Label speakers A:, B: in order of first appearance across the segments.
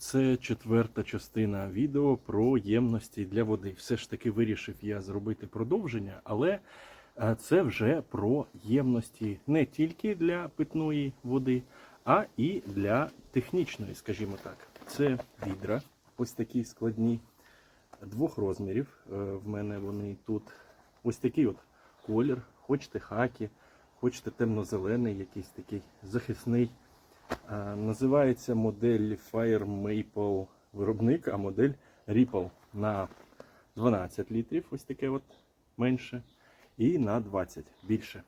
A: Це четверта частина відео про ємності для води. Все ж таки вирішив я зробити продовження, але е, це вже про ємності не тільки для питної води, а і для технічної, скажімо так. Це відра, ось такі складні, двох розмірів. Е, В мене вони тут ось такий от колір. Хочете хакі, хочете темно-зелений, якийсь такий захисний. А, Називається модель Fire Maple виробник, а модель Ripple на 12 літрів, ось таке от менше, і на 20 більше.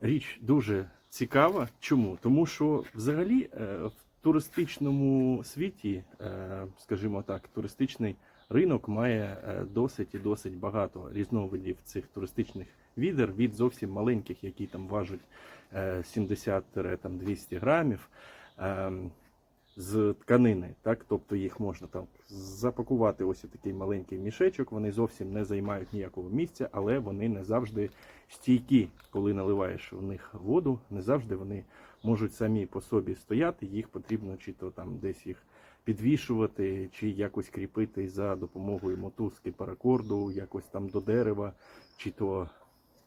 A: Річ дуже цікава. Чому? Тому що взагалі е, в туристичному світі, е, скажімо так, туристичний ринок має е, досить і досить багато різновидів цих туристичних відер від зовсім маленьких, які там важать е, 70-200 грамів. ем, З тканини, так, тобто їх можна там запакувати ось такий маленький мішечок. Вони зовсім не займають ніякого місця, але вони не завжди стійкі, коли наливаєш в них воду. Не завжди вони можуть самі по собі стояти. Їх потрібно чи то там десь їх підвішувати, чи якось кріпити за допомогою мотузки паракорду, якось там до дерева, чи то,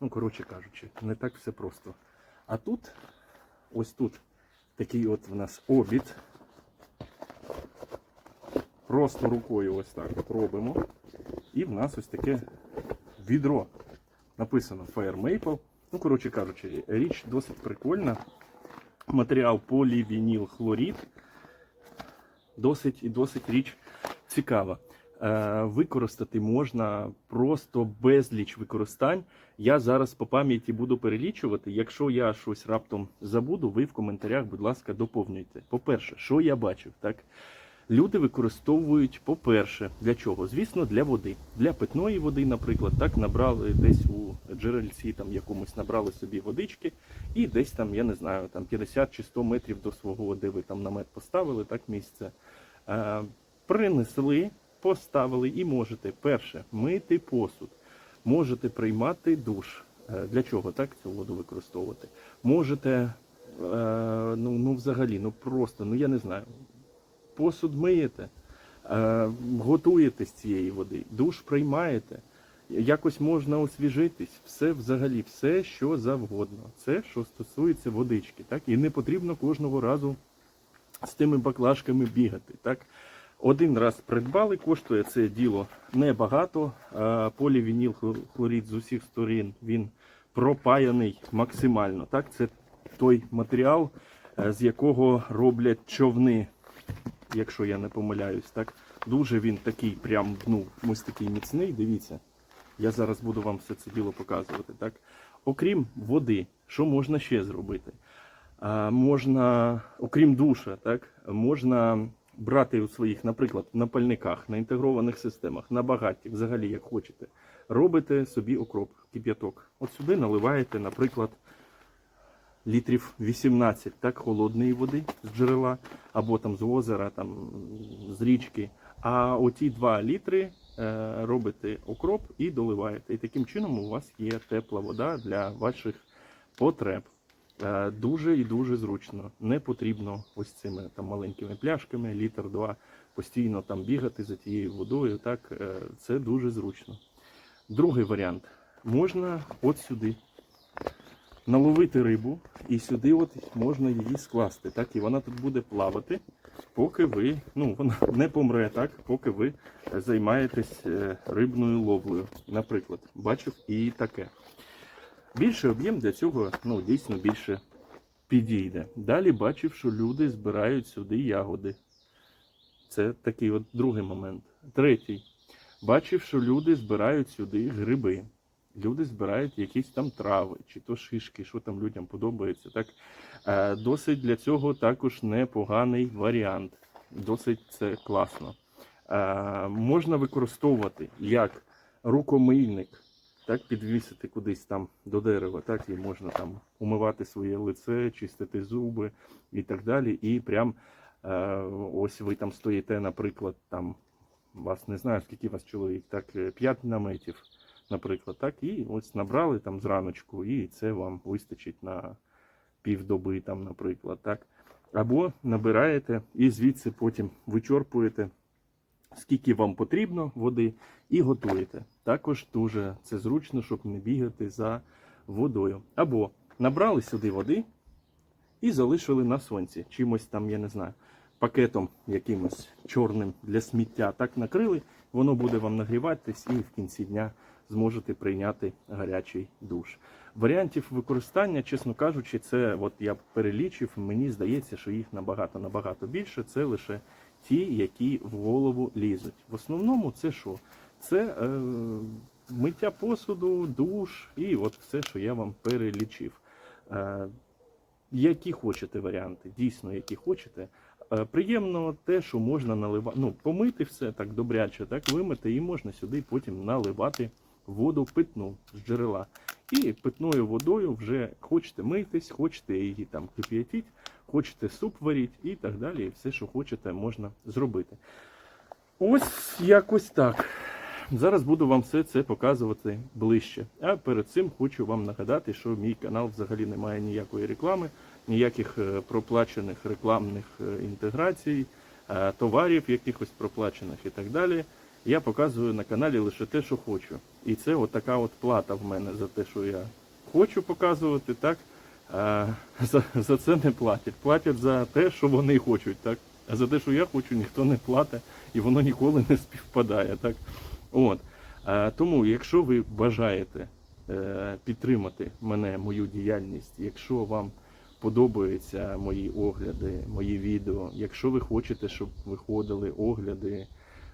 A: ну коротше кажучи, не так все просто. А тут, ось тут, такий от в нас обід. Просто рукою ось так от робимо. І в нас ось таке відро. Написано Fire Maple. Ну, коротше кажучи, річ досить прикольна. Матеріал полівініл хлорид. Досить і досить річ цікава. Е, використати можна просто безліч використань. Я зараз по пам'яті буду перелічувати. Якщо я щось раптом забуду, ви в коментарях, будь ласка, доповнюйте. По-перше, що я бачив, так? Люди використовують, по-перше, для чого? Звісно, для води. Для питної води, наприклад, так набрали десь у джерельці там якомусь набрали собі водички, і десь там, я не знаю, там 50 чи 100 метрів до свого, де ви там намет поставили, так місце. Е, принесли, поставили і можете перше мити посуд, можете приймати душ. Е, Для чого так цю воду використовувати? Можете, е, ну, ну взагалі, ну просто, ну я не знаю, посуд миєте, е, готуєте з цієї води, душ приймаєте, якось можна освіжитись, все взагалі, все, що завгодно. Це що стосується водички. Так? І не потрібно кожного разу з тими баклажками бігати. Так? Один раз придбали, коштує це діло небагато. Е, Полівініл хлорид з усіх сторін він пропаяний максимально. Так? Це той матеріал, е, з якого роблять човни якщо я не помиляюсь, так дуже він такий, прям ну ось такий міцний. Дивіться, я зараз буду вам все це діло показувати. Так, окрім води, що можна ще зробити? А, можна, окрім душа, так можна брати у своїх, наприклад, на пальниках, на інтегрованих системах, на багатті, взагалі, як хочете. Робите собі окроп, кип'яток. От сюди наливаєте, наприклад, літрів 18 так, холодної води з джерела, або там з озера, там, з річки. А оті 2 літри е, робите окроп і доливаєте. І таким чином у вас є тепла вода для ваших потреб. Е, дуже і дуже зручно. Не потрібно ось цими там маленькими пляшками, літр два, постійно там бігати за тією водою. Так, е, це дуже зручно. Другий варіант. Можна от сюди наловити рибу, і сюди от можна її скласти. Так, і вона тут буде плавати, поки ви, ну вона не помре, так, поки ви займаєтесь е, рибною ловлею. Наприклад, бачив і таке. Більший об'єм для цього ну, дійсно більше підійде. Далі бачив, що люди збирають сюди ягоди. Це такий от другий момент. Третій. Бачив, що люди збирають сюди гриби. Люди збирають якісь там трави, чи то шишки, що там людям подобається. Так? Е, Досить для цього також непоганий варіант. Досить це класно. Е, Можна використовувати як рукомийник, так, підвісити кудись там до дерева, так, і можна там умивати своє лице, чистити зуби і так далі. І прям е, ось ви там стоїте, наприклад, там вас не знаю, скільки вас чоловік, так, 5 наметів наприклад, так, і ось набрали там зраночку, і це вам вистачить на півдоби, там, наприклад, так. або набираєте і звідси потім вичорпуєте, скільки вам потрібно води, і готуєте. Також дуже це зручно, щоб не бігати за водою. Або набрали сюди води і залишили на сонці. Чимось там, я не знаю, пакетом якимось чорним для сміття так накрили, воно буде вам нагріватись і в кінці дня зможете прийняти гарячий душ. Варіантів використання, чесно кажучи, це от я перелічив. Мені здається, що їх набагато набагато більше. Це лише ті, які в голову лізуть. В основному це що? Це е, миття посуду, душ і от все, що я вам перелічив. Е, які хочете варіанти, дійсно, які хочете. Е, Приємно те, що можна наливати, ну, помити все так добряче, так вимити, і можна сюди потім наливати воду питну з джерела. І питною водою вже хочете митись, хочете її там кип'ятіть, хочете суп варіть і так далі. І Все, що хочете, можна зробити. Ось якось так. Зараз буду вам все це показувати ближче. А перед цим хочу вам нагадати, що мій канал взагалі не має ніякої реклами, ніяких е, проплачених рекламних е, інтеграцій, е, товарів якихось проплачених і так далі. Я показую на каналі лише те, що хочу. І це от така от плата в мене за те, що я хочу показувати, так? А, за, за це не платять. Платять за те, що вони хочуть, так? А за те, що я хочу, ніхто не платить, і воно ніколи не співпадає. Так? От. А, тому, якщо ви бажаєте е, підтримати мене, мою діяльність, якщо вам подобаються мої огляди, мої відео, якщо ви хочете, щоб виходили огляди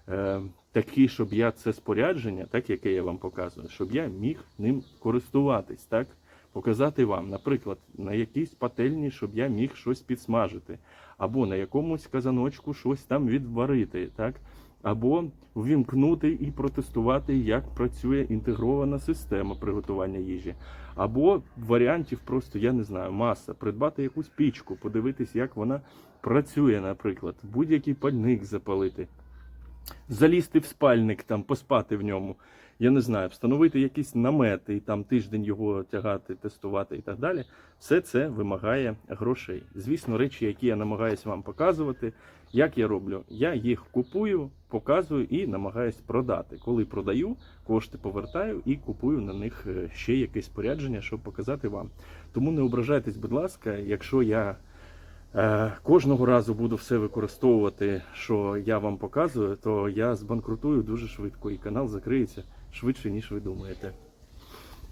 A: е, такі, щоб я це спорядження, так яке я вам показую, щоб я міг ним користуватись, так? Показати вам, наприклад, на якійсь пательні, щоб я міг щось підсмажити, або на якомусь казаночку щось там відварити, так? або ввімкнути і протестувати, як працює інтегрована система приготування їжі. Або варіантів просто, я не знаю, маса, придбати якусь пічку, подивитись, як вона працює, наприклад, будь-який пальник запалити, залізти в спальник, там, поспати в ньому. Я не знаю, встановити якісь намети і там тиждень його тягати, тестувати і так далі. Все це вимагає грошей. Звісно, речі, які я намагаюся вам показувати, як я роблю, я їх купую, показую і намагаюсь продати. Коли продаю, кошти повертаю і купую на них е, ще якесь спорядження, щоб показати вам. Тому не ображайтесь, будь ласка, якщо я кожного разу буду все використовувати, що я вам показую, то я збанкрутую дуже швидко і канал закриється швидше, ніж ви думаєте.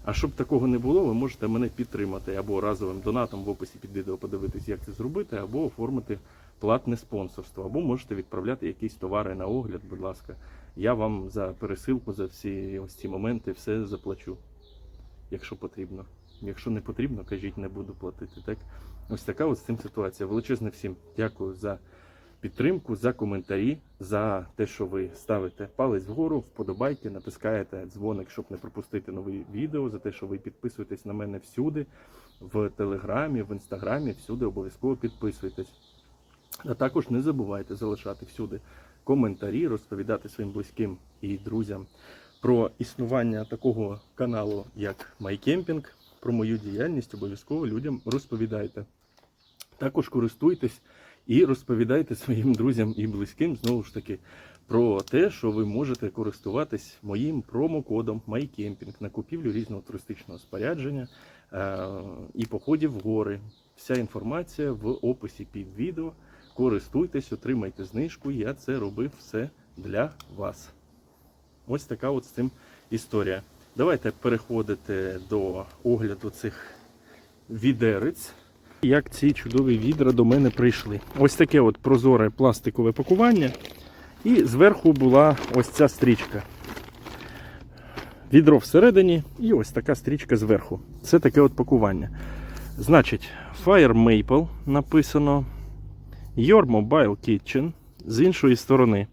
A: А щоб такого не було, ви можете мене підтримати або разовим донатом в описі під відео подивитись, як це зробити, або оформити платне спонсорство, або можете відправляти якісь товари на огляд, будь ласка. Я вам за пересилку, за всі ось ці моменти все заплачу, якщо потрібно. Якщо не потрібно, кажіть, не буду платити. Так? Ось така ось з цим ситуація. Величезне всім дякую за підтримку, за коментарі, за те, що ви ставите палець вгору, вподобайки, натискаєте дзвоник, щоб не пропустити нові відео, за те, що ви підписуєтесь на мене всюди, в Телеграмі, в Інстаграмі, всюди обов'язково підписуйтесь. А також не забувайте залишати всюди коментарі, розповідати своїм близьким і друзям про існування такого каналу, як MyCamping, про мою діяльність, обов'язково людям розповідайте. Також користуйтесь і розповідайте своїм друзям і близьким знову ж таки про те, що ви можете користуватись моїм промокодом MyCamping на купівлю різного туристичного спорядження е- і походів в гори. Вся інформація в описі під відео. Користуйтесь, отримайте знижку. Я це робив все для вас. Ось така от з цим історія. Давайте переходити до огляду цих відерець. Як ці чудові відра до мене прийшли. Ось таке от прозоре пластикове пакування. І зверху була ось ця стрічка. Відро всередині і ось така стрічка зверху. Це таке от пакування. Значить, Fire Maple написано. Your Mobile Kitchen. З іншої сторони.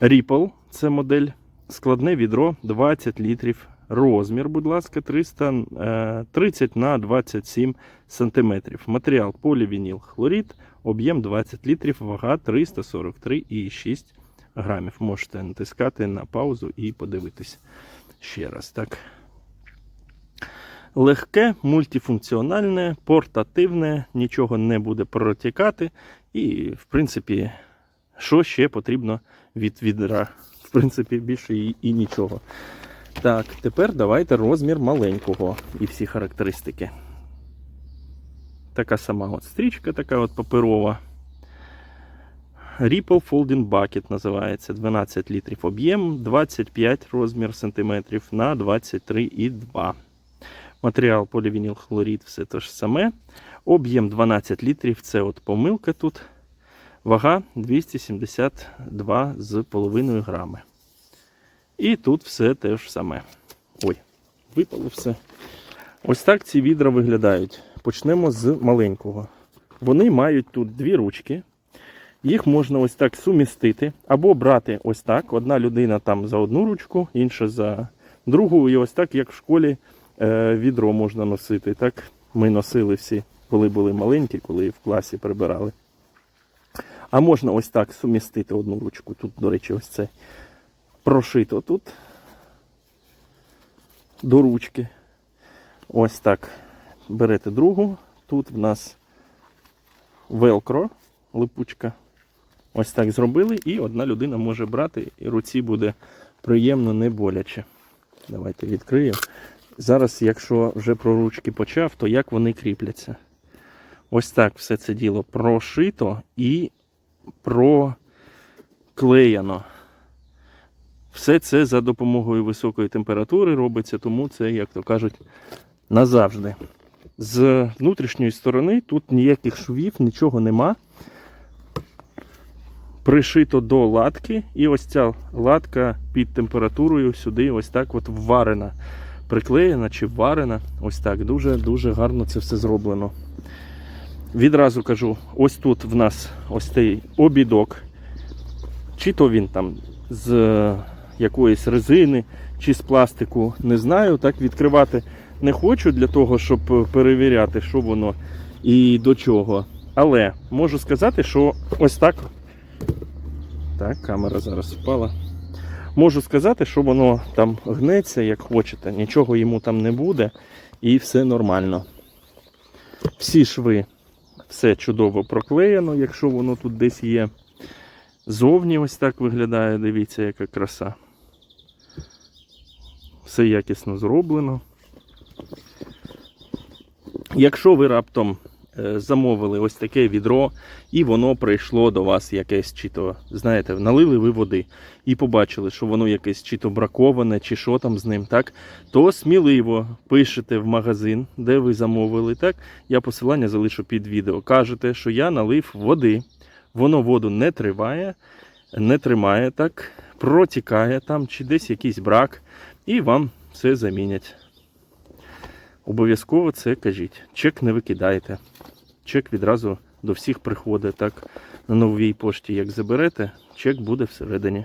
A: Ripple це модель. Складне відро 20 літрів. Розмір, будь ласка, 300, 30 на 27 сантиметрів. Матеріал полівініл хлорид, об'єм 20 літрів, вага 343,6 грамів. Можете натискати на паузу і подивитись ще раз. Так. Легке, мультифункціональне, портативне, нічого не буде протікати. І, в принципі, що ще потрібно від відра? В принципі, більше і, і нічого. Так, тепер давайте розмір маленького і всі характеристики. Така сама от стрічка, така от паперова. Ripple Folding Bucket називається 12 літрів об'єм, 25 розмір сантиметрів на 23,2. Матеріал полівінілхлорид, все те ж саме. Об'єм 12 літрів, це от помилка тут. Вага 272 з половиною грами. І тут все те ж саме. Ой, випало все. Ось так ці відра виглядають. Почнемо з маленького. Вони мають тут дві ручки. Їх можна ось так сумістити, або брати ось так. Одна людина там за одну ручку, інша за другу. І ось так, як в школі, е, відро можна носити. Так ми носили всі, коли були маленькі, коли в класі прибирали. А можна ось так сумістити одну ручку. Тут, до речі, ось це прошито тут до ручки. Ось так. Берете другу. Тут в нас велкро, липучка. Ось так зробили, і одна людина може брати, і руці буде приємно, не боляче. Давайте відкриємо. Зараз, якщо вже про ручки почав, то як вони кріпляться? Ось так все це діло прошито і проклеєно. Все це за допомогою високої температури робиться, тому це, як то кажуть, назавжди. З внутрішньої сторони тут ніяких швів, нічого нема. Пришито до латки, і ось ця латка під температурою сюди ось так от вварена. Приклеєна чи вварена. Ось так. Дуже-дуже гарно це все зроблено. Відразу кажу, ось тут в нас ось цей обідок. Чи то він там з якоїсь резини, чи з пластику, не знаю. Так відкривати не хочу для того, щоб е, перевіряти, що воно і до чого. Але можу сказати, що ось так. Так, камера зараз впала. Можу сказати, що воно там гнеться, як хочете, нічого йому там не буде, і все нормально. Всі шви, все чудово проклеєно, якщо воно тут десь є. Зовні ось так виглядає, дивіться, яка краса. Все якісно зроблено. Якщо ви раптом е, замовили ось таке відро, і воно прийшло до вас якесь, чи то, знаєте, налили ви води і побачили, що воно якесь чи то браковане, чи що там з ним, так, то сміливо пишете в магазин, де ви замовили. так, Я посилання залишу під відео. Кажете, що я налив води, воно воду не триває, не тримає, так, протікає там, чи десь якийсь брак, і вам все замінять. Обов'язково це кажіть. Чек не викидайте. Чек відразу до всіх приходить. Так, на новій пошті, як заберете, чек буде всередині.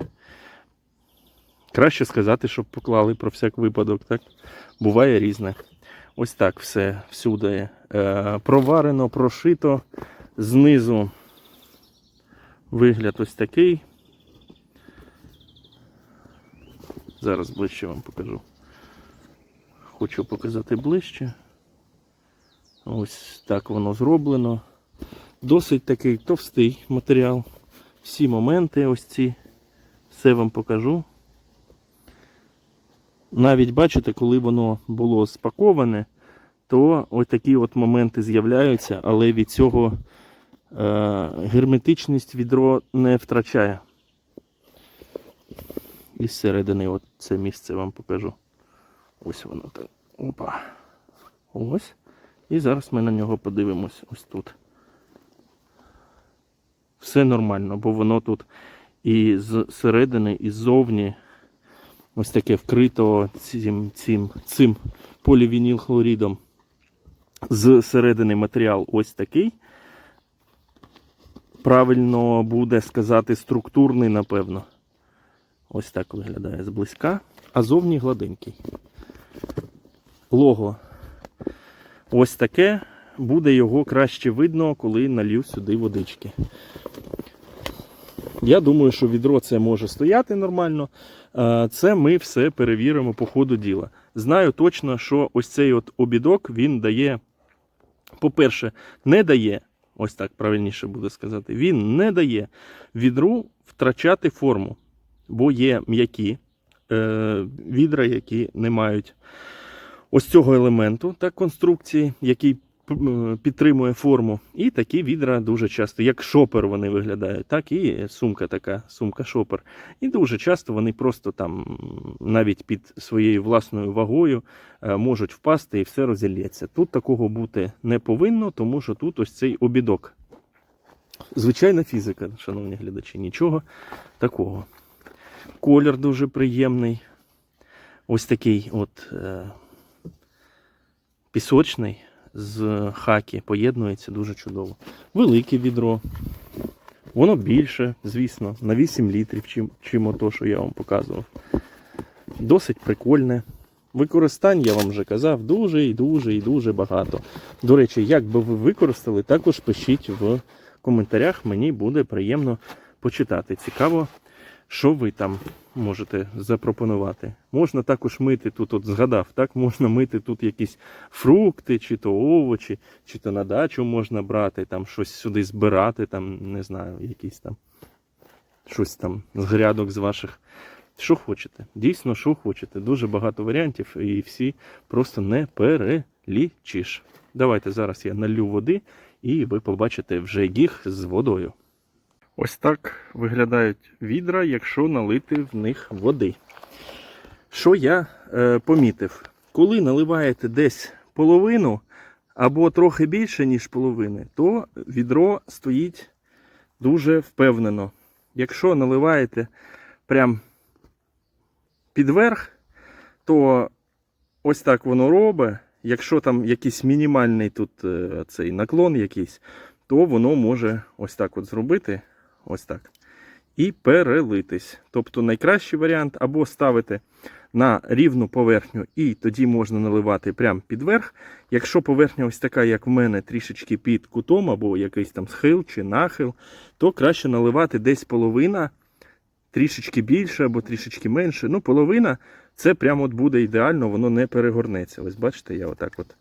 A: Краще сказати, щоб поклали про всяк випадок. Так? Буває різне. Ось так все всюди е, проварено, прошито. Знизу вигляд ось такий. Зараз ближче вам покажу. Хочу показати ближче. Ось так воно зроблено. Досить такий товстий матеріал. Всі моменти ось ці. Все вам покажу. Навіть бачите, коли воно було спаковане, то ось такі от моменти з'являються, але від цього е, герметичність відро не втрачає. І зсередини от це місце вам покажу. Ось воно так. Опа. Ось. І зараз ми на нього подивимось ось тут. Все нормально, бо воно тут і зсередини, і ззовні ось таке вкрито цим, цим, цим полівінілхлоридом. Зсередини матеріал ось такий. Правильно буде сказати структурний, напевно. Ось так виглядає зблизька, а зовні гладенький. Лого ось таке. Буде його краще видно, коли налью сюди водички. Я думаю, що відро це може стояти нормально. Е, Це ми все перевіримо по ходу діла. Знаю точно, що ось цей от обідок він дає, по-перше, не дає, ось так правильніше буде сказати, він не дає відру втрачати форму, бо є м'які е, відра, які не мають ось цього елементу так, конструкції, який підтримує форму. І такі відра дуже часто, як шопер вони виглядають, так і сумка така, сумка шопер. І дуже часто вони просто там навіть під своєю власною вагою е, можуть впасти і все розілється. Тут такого бути не повинно, тому що тут ось цей обідок. Звичайна фізика, шановні глядачі, нічого такого. Колір дуже приємний. Ось такий от е, пісочний з хакі поєднується дуже чудово. Велике відро. Воно більше, звісно, на 8 літрів, чим, чим ото, що я вам показував. Досить прикольне. Використань, я вам вже казав, дуже і дуже і дуже багато. До речі, як би ви використали, також пишіть в коментарях. Мені буде приємно почитати. Цікаво, що ви там можете запропонувати. Можна також мити тут, от згадав, так, можна мити тут якісь фрукти, чи то овочі, чи то на дачу можна брати, там щось сюди збирати, там, не знаю, якісь там щось там з грядок з ваших. Що хочете. Дійсно, що хочете. Дуже багато варіантів, і всі просто не перелічиш. Давайте зараз я налью води, і ви побачите вже їх з водою. Ось так виглядають відра, якщо налити в них води. Що я е, помітив? Коли наливаєте десь половину або трохи більше, ніж половини, то відро стоїть дуже впевнено. Якщо наливаєте прям під верх, то ось так воно робить. Якщо там якийсь мінімальний тут е, цей наклон якийсь, то воно може ось так от зробити. Ось так. І перелитись. Тобто найкращий варіант або ставити на рівну поверхню, і тоді можна наливати прямо під верх. Якщо поверхня ось така, як в мене, трішечки під кутом, або якийсь там схил чи нахил, то краще наливати десь половина, трішечки більше або трішечки менше. Ну, половина це прямо от буде ідеально, воно не перегорнеться. Ось бачите, я отак от.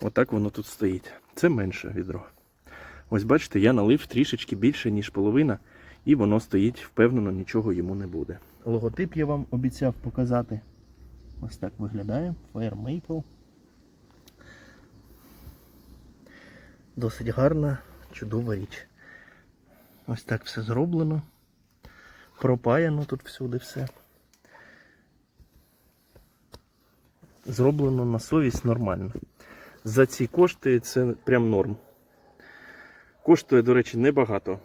A: Отак воно тут стоїть. Це менше відро. Ось бачите, я налив трішечки більше, ніж половина, і воно стоїть впевнено, нічого йому не буде. Логотип я вам обіцяв показати. Ось так виглядає. Fire Maple. Досить гарна, чудова річ. Ось так все зроблено. Пропаяно тут всюди все. Зроблено на совість нормально. За ці кошти це прям норм. Коштує, до речі, небагато.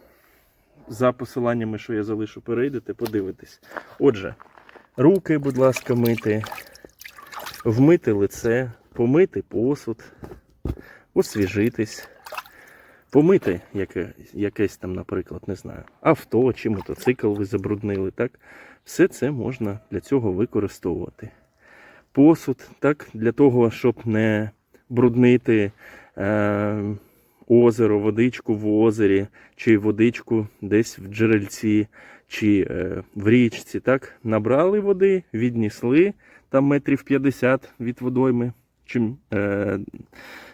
A: За посиланнями, що я залишу, перейдете, подивитесь. Отже, руки, будь ласка, мити, вмити лице, помити посуд, освіжитись, помити яке, якесь там, наприклад, не знаю, авто чи мотоцикл ви забруднили. так? Все це можна для цього використовувати. Посуд, так, для того, щоб не бруднити. Е- озеро, водичку в озері, чи водичку десь в джерельці, чи е, в річці. Так? Набрали води, віднісли там метрів 50 від водойми. Чим, е,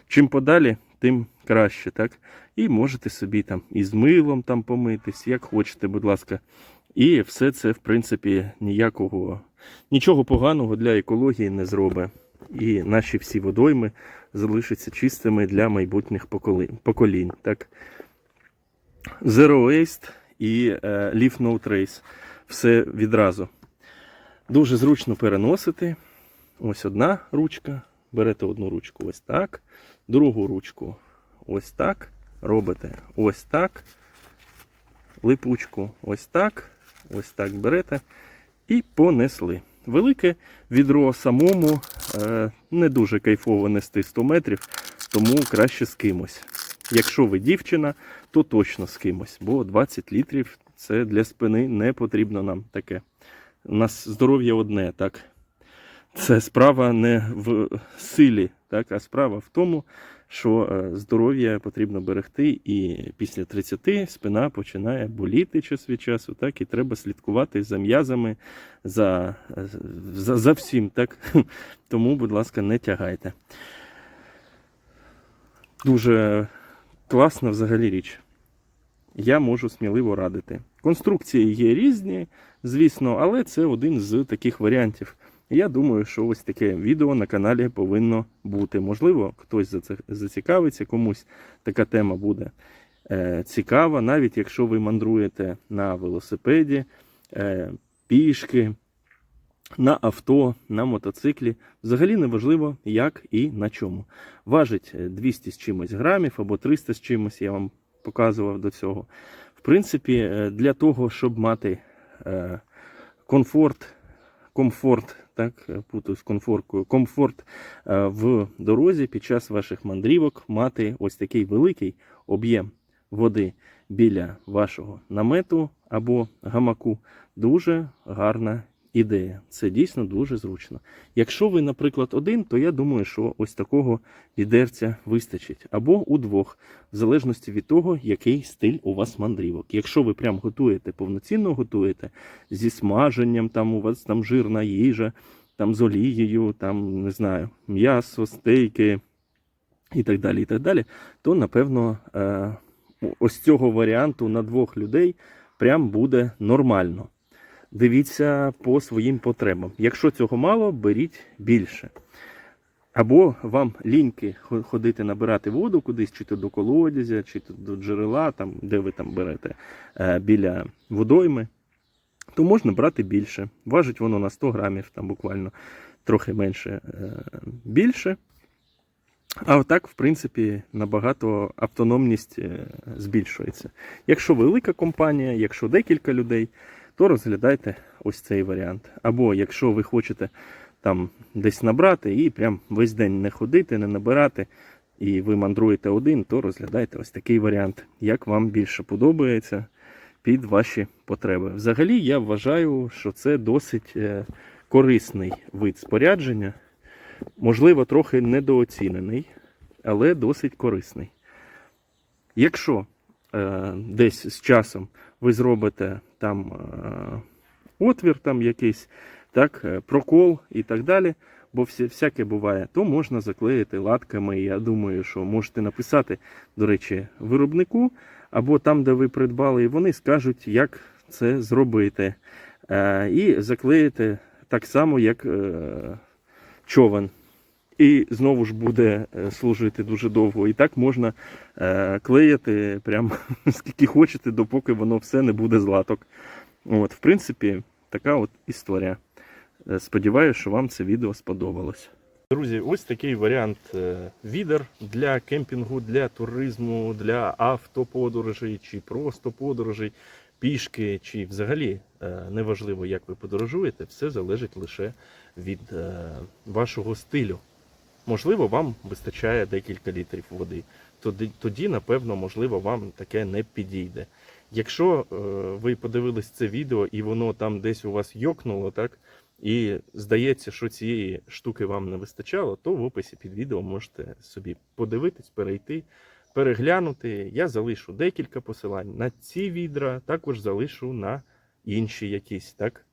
A: чим подалі, тим краще. Так? І можете собі там із милом там помитись, як хочете, будь ласка. І все це, в принципі, ніякого, нічого поганого для екології не зробить. І наші всі водойми залишаться чистими для майбутніх поколінь. так? Zero Waste і е, Leave No Trace. Все відразу. Дуже зручно переносити. Ось одна ручка. Берете одну ручку ось так. Другу ручку ось так. Робите ось так. Липучку ось так. Ось так берете і понесли. Велике відро самому е, не дуже кайфово нести 100 метрів, тому краще з кимось. Якщо ви дівчина, то точно з кимось, бо 20 літрів це для спини не потрібно нам таке. У нас здоров'я одне, так. Це справа не в силі, так, а справа в тому, що е, здоров'я потрібно берегти, і після 30 спина починає боліти час від часу, так і треба слідкувати за м'язами, за, за, за всім. так. Тому, будь ласка, не тягайте. Дуже класна взагалі річ. Я можу сміливо радити. Конструкції є різні, звісно, але це один з таких варіантів. Я думаю, що ось таке відео на каналі повинно бути. Можливо, хтось зацікавиться, комусь така тема буде е, цікава, навіть якщо ви мандруєте на велосипеді, е, пішки, на авто, на мотоциклі. Взагалі не важливо, як і на чому. Важить е, 200 з чимось грамів або 300 з чимось, я вам показував до цього. В принципі, е, для того, щоб мати е, комфорт, комфорт, так, е, путаю з комфорткою, комфорт е, в дорозі під час ваших мандрівок, мати ось такий великий об'єм води біля вашого намету або гамаку. Дуже гарна ідея. Це дійсно дуже зручно. Якщо ви, наприклад, один, то я думаю, що ось такого відерця вистачить. Або у двох, в залежності від того, який стиль у вас мандрівок. Якщо ви прям готуєте, повноцінно готуєте зі смаженням, там у вас там жирна їжа, там з олією, там не знаю, м'ясо, стейки і так далі, і так далі, то напевно е, ось цього варіанту на двох людей прям буде нормально. Дивіться по своїм потребам. Якщо цього мало, беріть більше. Або вам ліньки ходити набирати воду кудись, чи то до колодязя, чи то до джерела, там, де ви там берете е, біля водойми, то можна брати більше. Важить воно на 100 грамів, там буквально трохи менше е, більше. А отак, в принципі, набагато автономність е, збільшується. Якщо велика компанія, якщо декілька людей, то розглядайте ось цей варіант. Або якщо ви хочете там десь набрати і прям весь день не ходити, не набирати, і ви мандруєте один, то розглядайте ось такий варіант, як вам більше подобається під ваші потреби. Взагалі, я вважаю, що це досить е, корисний вид спорядження. Можливо, трохи недооцінений, але досить корисний. Якщо е, десь з часом ви зробите там е, отвір, там якийсь, так, е, прокол і так далі, бо всяке буває, то можна заклеїти латками. Я думаю, що можете написати, до речі, виробнику, або там, де ви придбали, і вони скажуть, як це зробити. Е, і заклеїти так само, як човен. І знову ж буде е, служити дуже довго. І так можна е, клеїти прям скільки хочете, допоки воно все не буде з латок. От, в принципі, така от історія. Е, Сподіваюся, що вам це відео сподобалось. Друзі, ось такий варіант відер для кемпінгу, для туризму, для автоподорожей чи просто подорожей, пішки, чи взагалі неважливо, як ви подорожуєте, все залежить лише від вашого стилю. Можливо, вам вистачає декілька літрів води. Тоді, тоді, напевно, можливо, вам таке не підійде. Якщо е, ви подивились це відео і воно там десь у вас йокнуло, так, і здається, що цієї штуки вам не вистачало, то в описі під відео можете собі подивитись, перейти, переглянути. Я залишу декілька посилань на ці відра, також залишу на інші якісь, так?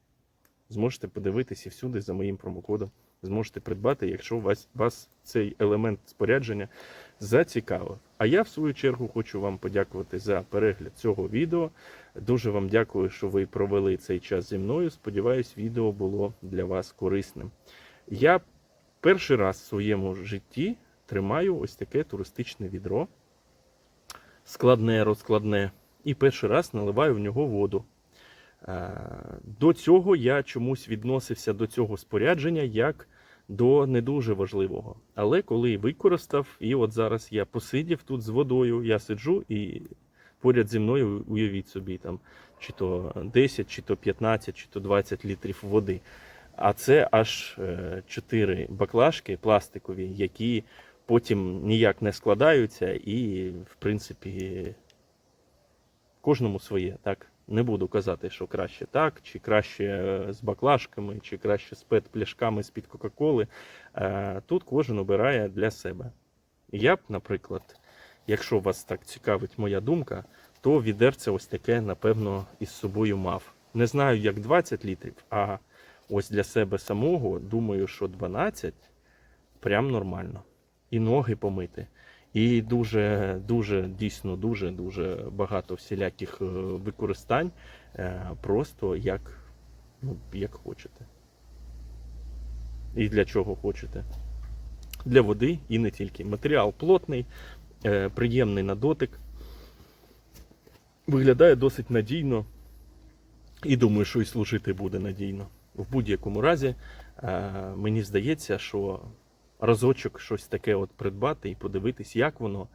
A: Зможете подивитись і всюди за моїм промокодом зможете придбати, якщо вас, вас цей елемент спорядження зацікавив. А я, в свою чергу, хочу вам подякувати за перегляд цього відео. Дуже вам дякую, що ви провели цей час зі мною. Сподіваюсь, відео було для вас корисним. Я перший раз в своєму житті тримаю ось таке туристичне відро, складне, розкладне, і перший раз наливаю в нього воду. Е, До цього я чомусь відносився до цього спорядження як до не дуже важливого. Але коли використав, і от зараз я посидів тут з водою, я сиджу і поряд зі мною уявіть собі там чи то 10, чи то 15, чи то 20 літрів води. А це аж 4 баклажки пластикові, які потім ніяк не складаються, і, в принципі, кожному своє. Так, не буду казати, що краще так, чи краще е, з баклажками, чи краще з пет-пляшками з-під Кока-Коли. Е, Тут кожен обирає для себе. Я б, наприклад, якщо вас так цікавить моя думка, то відерце ось таке, напевно, із собою мав. Не знаю, як 20 літрів, а ось для себе самого думаю, що 12 прям нормально. І ноги помити. І дуже, дуже, дійсно, дуже, дуже багато всіляких е, використань, е, просто як, ну, як хочете. І для чого хочете. Для води і не тільки. Матеріал плотний, е, приємний на дотик. Виглядає досить надійно. І думаю, що і служити буде надійно. В будь-якому разі, мені здається, що разочок щось таке от придбати і подивитись, як воно.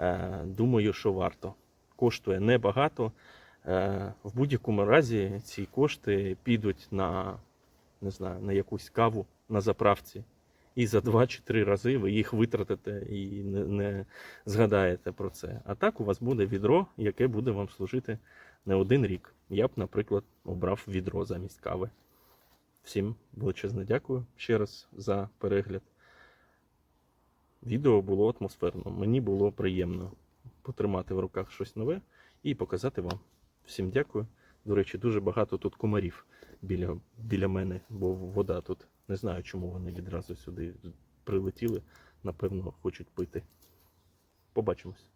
A: е, Думаю, що варто. Коштує небагато. Е, В будь-якому разі ці кошти підуть на, не знаю, на якусь каву на заправці. І за два чи три рази ви їх витратите і не, не згадаєте про це. А так у вас буде відро, яке буде вам служити не один рік. Я б, наприклад, обрав відро замість кави. Всім величезне дякую ще раз за перегляд. Відео було атмосферно. Мені було приємно потримати в руках щось нове і показати вам. Всім дякую. До речі, дуже багато тут комарів біля, біля мене, бо вода тут. Не знаю, чому вони відразу сюди прилетіли. Напевно, хочуть пити. Побачимось.